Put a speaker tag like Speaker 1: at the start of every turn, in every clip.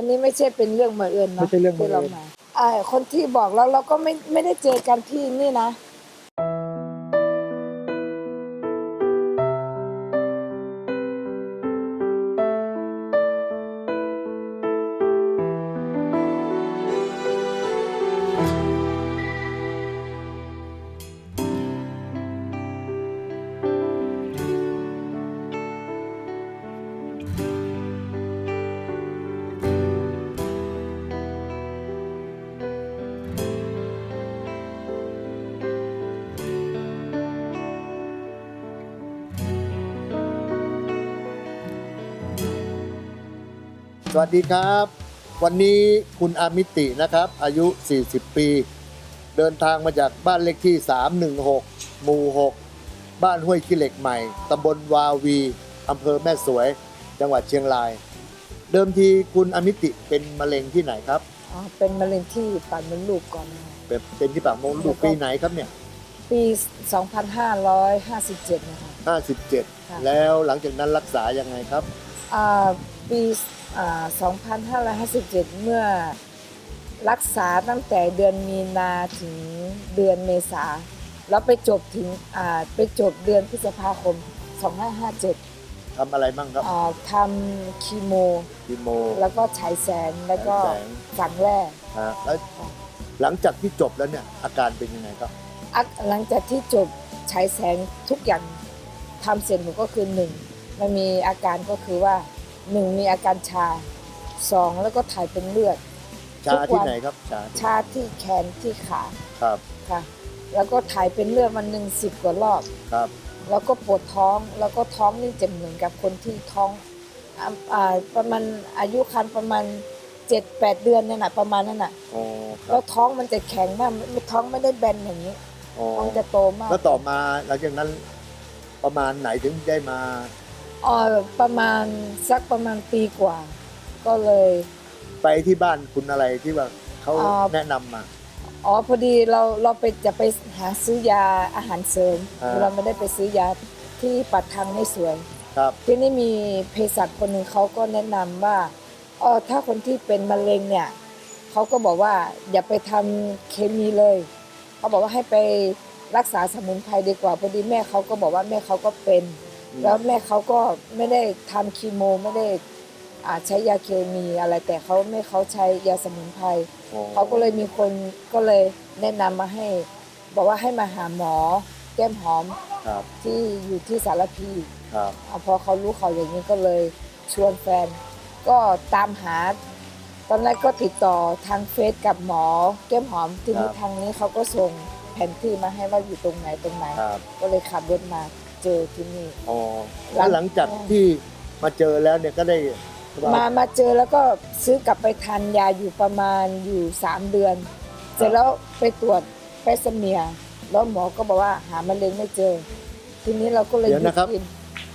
Speaker 1: วันนี้ไม่ใช่เป็นเรื่องบังเอิญเนาะ
Speaker 2: ไม่ใช่เรื่องบั
Speaker 1: ที่
Speaker 2: งเอิ
Speaker 1: เรา
Speaker 2: ญ
Speaker 1: มาอ่าคนที่บอกเราเราก็ไม่ไม่ได้เจอกันที่นี่นะ
Speaker 3: วัสดีครับ วันนี้คุณอามิตินะครับ อายุ 40 ปี เดินทางมาจากบ้านเลขที่ 316 หมู่ 6 บ้านห้วยขี้เหล็กใหม่ ตำบลวาวีอำเภอแม่สวย จังหวัดเชียงราย เดิมทีคุณอามิติเป็นมะเร็งที่ไหนครับ
Speaker 1: อ๋อเป็นมะเร็งที่ปากมดลูกก่อนนะคะ
Speaker 3: เป็นเป็นที่ปากมดลูกปีไหนครับเนี่ย
Speaker 1: ปี 2557 นะคะค่ะ
Speaker 3: 57 แล้วหลังจากนั้นรักษายังไงครับ
Speaker 1: อ่า ปีอ่า2557 เมื่อรักษาตั้งแต่เดือนมีนาถึงเดือนเมษา แล้วไปจบถึงอ่าไปจบเดือนพฤษภาคม 2557
Speaker 3: ทำอะไรบ้างครับ
Speaker 1: อ่าทำคีโม
Speaker 3: คีโม
Speaker 1: แล้วก็ฉายแสง แล้วก็
Speaker 3: ฉายแสง
Speaker 1: ฝังแร่
Speaker 3: ฮะแล้วหลังจากที่จบแล้วเนี่ยอาการเป็นยังไงครับ
Speaker 1: อะหลังจากที่จบฉายแสงทุกอย่างทำเสร็จหนูก็คือหนึ่งมันมีอาการก็คือว่า หนึ่งมีอาการชาสองแล้วก็ถ่ายเป็นเลือด
Speaker 3: ชา
Speaker 1: ทุกวัน
Speaker 3: ที่ไหนครับชาที่
Speaker 1: ชาที่แขนที่ขา
Speaker 3: ครับ
Speaker 1: ค่ะ แล้วก็ถ่ายเป็นเลือดวันหนึ่งสิบกว่ารอบ
Speaker 3: ครับ
Speaker 1: แล้วก็ปวดท้องแล้วก็ท้องนี่จะเหมือนกับคนที่ท้องอ่าอ่าประมาณอายุครรภ์ประมาณเจ็ดแปดเดือนนั่นแหะประมาณนั้นน่ะ
Speaker 3: อ๋อค
Speaker 1: แล้
Speaker 3: รั
Speaker 1: ว
Speaker 3: บ
Speaker 1: ท้องมันจะแข็งมากไม่ท้องไม่ได้แบนอย่างนี้
Speaker 3: อ๋อ
Speaker 1: ท้องจะโตมาก
Speaker 3: แล้วต่อมาหลังจากนั้นประมาณไหนถึงได้มา
Speaker 1: อ๋อประมาณสักประมาณปีกว่า ก็เลย
Speaker 3: ไปที่บ้านคุณอะไรที่ว่าเขา
Speaker 1: อ่า
Speaker 3: แนะนำมา
Speaker 1: อ๋อพอดีเราเราไปจะไปหาซื้อยาอาหารเสริม
Speaker 3: อ่า
Speaker 1: เราไม่ได้ไปซื้อยาที่ปัดทางให้สวย
Speaker 3: ครับ
Speaker 1: ที่นี่มีเภสัชคนหนึ่งเขาก็แนะนำว่าเออถ้าคนที่เป็นมะเร็งเนี่ยเขาก็บอกว่าอย่าไปทำเคมีเลยเขาบอกว่าให้ไปรักษาสมุนไพรดีกว่าพอดีแม่เขาก็บอกว่าแม่เขาก็เป็น
Speaker 3: อืม
Speaker 1: แล้วแม่เขาก็ไม่ได้ทำคีโมไม่ได้อ่าใช้ยาเคมีอะไรแต่เขาไม่เขาใช้ยาสมุนไพร
Speaker 3: อ๋อ
Speaker 1: เขาก็เลยมีคนก็เลยแนะนำมาให้ บอกว่าให้มาหาหมอแก้มหอม
Speaker 3: ครับ
Speaker 1: ที่อยู่ที่สารพี
Speaker 3: ครับ
Speaker 1: อ่าพอเขารู้เขาอย่างนี้ก็เลยชวนแฟน ก็ตามหา ตอนแรกก็ติดต่อทางเฟซกับหมอแก้มหอมทีนี้ทางนี้เขาก็ส่งแผนที่มาให้ว่าอยู่ตรงไหนตรงไหน
Speaker 3: ครับ
Speaker 1: ก็เลยขับรถมา เจอที่นี่
Speaker 3: อ๋อแล้วหลังจากที่มาเจอแล้วเนี่ยก็ได้
Speaker 1: มามาเจอแล้วก็ซื้อกลับไปทานยาอยู่ประมาณอยู่สามเดือน เสร็จแล้วไปตรวจไปสเมียร์แล้วหมอก็บอกว่าหามะเร็งไม่เจอ ทีนี้เราก็เลย
Speaker 3: เดี๋ยวนะครับ
Speaker 1: หกิน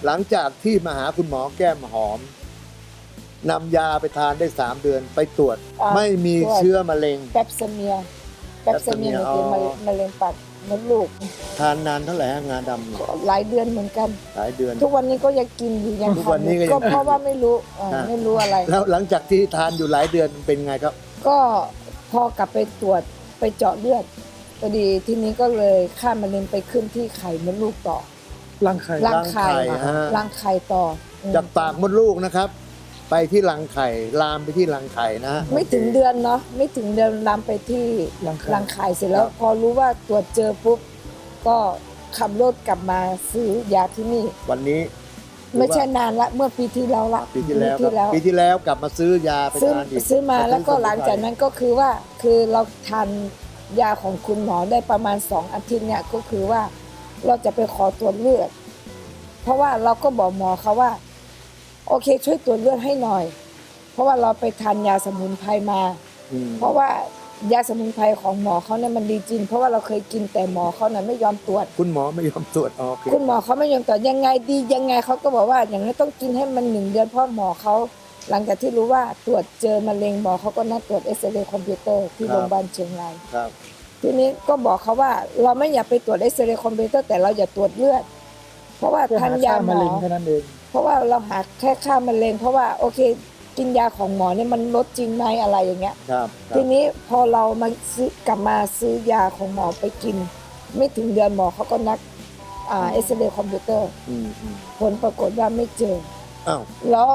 Speaker 3: หลังจากที่มาหาคุณหมอแก้มหอมนำยาไปทานได้สามเดือนไปตรวจ
Speaker 1: อ่า
Speaker 3: ไม่มี
Speaker 1: ตรวจ
Speaker 3: เชื้อมะเร็ง
Speaker 1: แป๊บสเมียร์ แป๊บสเมียร์
Speaker 3: แป๊บสเมียร์
Speaker 1: คือมะ
Speaker 3: อ๋อ
Speaker 1: มะเร็งปากมดลูก
Speaker 3: ทานนานเท่าไหร่ฮะงาดำเนี่ย
Speaker 1: หลายเดือนเหมือนกัน
Speaker 3: หลายเดือน
Speaker 1: ทุกวันนี้ก็ยังกินอยู่ยัง
Speaker 3: ทุก
Speaker 1: ทา
Speaker 3: วันนนี้
Speaker 1: อยู่
Speaker 3: ก็ยัง
Speaker 1: ก็เพราะว่าไม่รู้เอ่อ
Speaker 3: ฮะ
Speaker 1: ไม่รู้อะไร
Speaker 3: แล้วหลังจากที่ทานอยู่หลายเดือนเป็นไงครับ
Speaker 1: ก็พอกลับไปตรวจไปเจาะเลือดพอดีทีนี้ก็เลยค่ามะเร็งไปขึ้นที่ไข่มดลูกต่อ
Speaker 2: รังไข่
Speaker 1: รังไข่
Speaker 3: รังไข่ฮะ
Speaker 1: รังไข่ต่ออืม
Speaker 3: จากปากมดลูกนะครับ ไปที่รังไข่ลามไปที่รังไข่นะฮะ
Speaker 1: ไม่ถึงเดือนเนาะไม่ถึงเดือนลามไปที่
Speaker 2: รังไข่
Speaker 1: รังไข่เสร็จแล้วพอรู้ว่าตรวจเจอปุ๊บก็ขับรถกลับมาซื้อยาที่นี่
Speaker 3: วันนี้
Speaker 1: ไม่ใช่นานละเมื่อปีที่แล้วละ
Speaker 3: ปีที่แล้วค
Speaker 1: ปี
Speaker 3: รับปีที่แล้วกลับมาซื้อยาไป
Speaker 1: ซื้อ
Speaker 3: ทานอีก
Speaker 1: ซื้อมาแล้วก็
Speaker 3: ซื้อสมุนไพร
Speaker 1: หลังจากนั้นก็คือว่าคือเราทานยาของคุณหมอได้ประมาณสองอาทิตย์เนี่ยก็คือว่าเราจะไปขอตรวจเลือด เพราะว่าเราก็บอกหมอเขาว่า โอเค ช่วยตรวจเลือดให้หน่อย เพราะว่าเราไปทานยาสมุนไพรมา
Speaker 3: อืม
Speaker 1: เพราะว่ายาสมุนไพรของหมอเขาเนี่ยมันดีจริง เพราะว่าเราเคยกินแต่หมอเขาเนี่ยไม่ยอมตรวจ
Speaker 3: คุณหมอไม่ยอมตรวจอ๋อโอเค
Speaker 1: คุณหมอเขาไม่ยอมตรวจยังไงดียังไงเขาก็บอกว่าอย่างนี้นต้องกินให้มันหนึ่งเดือนเพราะหมอเขาหลังจากที่รู้ว่าตรวจเจอมะเร็งหมอเขาก็นัดตรวจเอ็กซเรย์คอมพิวเตอร์ที่โรงพยาบาลเชียงราย
Speaker 3: ครับ
Speaker 1: ทีนี้ก็บอกเขาว่าเราไม่อยากไปตรวจเอ็กซเรย์คอมพิวเตอร์แต่เราอย่าตรวจเลือด เพราะว่า
Speaker 2: เพื่อ
Speaker 1: ทา
Speaker 2: หาน
Speaker 1: ยา
Speaker 2: ค่า
Speaker 1: หม
Speaker 2: มะ
Speaker 1: อ
Speaker 2: เร็งแค่นั้นเอง
Speaker 1: เพราะว่าเราหาแค่ค่ามะเร็ง เพราะว่าโอเคกินยาของหมอเนี่ยมันลดจริงไหมอะไรอย่างเงี้ย
Speaker 3: ครับครั
Speaker 1: ที
Speaker 3: บ
Speaker 1: นี้พอเรามาซื้อกลับมาซื้อยาของหมอไปกิน ไม่ถึงเดือนหมอเขาก็นัดอ่าเอ็กซเรย์คอมพิวเตอร์
Speaker 3: อืมอืม
Speaker 1: ผลปรากฏว่าไม่เจอ
Speaker 3: อ้าว
Speaker 1: แล้ว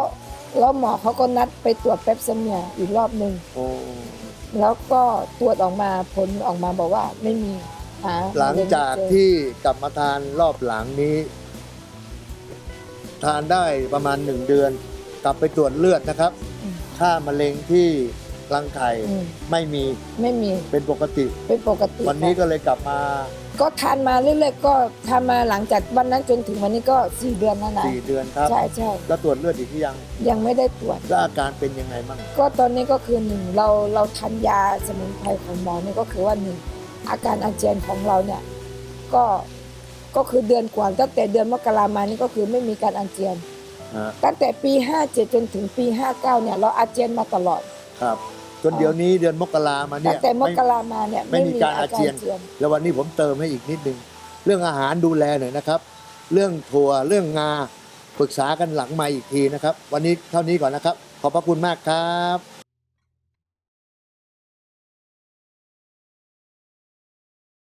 Speaker 1: แล้วหมอเขาก็นัดไปตรวจแปปเซเมียอีกรอบหนึ่ง
Speaker 3: โอ้
Speaker 1: แล้วก็ตรวจออกมาผลออกมาบอกว่าไม่มีหา
Speaker 3: หลังจากที่กลับมาทานรอบหลังนี้ ทานได้ประมาณหนึ่งเดือน กลับไปตรวจเลือดนะครับ
Speaker 1: อืม
Speaker 3: ค่ามะเร็งที่รังไข่
Speaker 1: อืม
Speaker 3: ไม่มี
Speaker 1: ไม่มี
Speaker 3: เป็นปกติ
Speaker 1: เป็นปกติ
Speaker 3: วันนี้ก็เลยกลับมา
Speaker 1: ก็ทานมาเรื่อยๆก็ทานมาหลังจากวันนั้นจนถึงวันนี้ก็สี่เดือนแล้วนะ
Speaker 3: สี่เดือนครับ
Speaker 1: ใช่ใช่
Speaker 3: แล้วตรวจเลือดอีกหรือยัง
Speaker 1: ยังไม่ได้ตรวจ
Speaker 3: แล้วอาการเป็นยังไงบ้าง
Speaker 1: ก็ตอนนี้ก็คือหนึ่งเราเราทานยาสมุนไพรของหมอเนี่ยก็คือว่าหนึ่งอาการอาเจียนของเราเนี่ยก็ ก็คือเดือนกว่าตั้งแต่เดือนมกรามานี่ก็คือไม่มีการอาเจียน
Speaker 3: ฮะ
Speaker 1: ตั้งแต่ปี 57 จนถึงปี 59 เนี่ยเราอาเจียนมาตลอด
Speaker 3: ครับจนเดี๋ยวนี้เดือนมกรามาเนี่
Speaker 1: ตั้
Speaker 3: ย
Speaker 1: งแต่ม
Speaker 3: ไม่
Speaker 1: กรามาเนี่ย
Speaker 3: ไม่มีการอาเจียน แล้ววันนี้ผมเติมให้อีกนิดนึงเรื่องอาหารดูแลหน่อยนะครับ เรื่องถั่วเรื่องงาปรึกษากันหลังมาอีกทีนะครับ วันนี้เท่านี้ก่อนนะครับ ขอบพระคุณมากครับ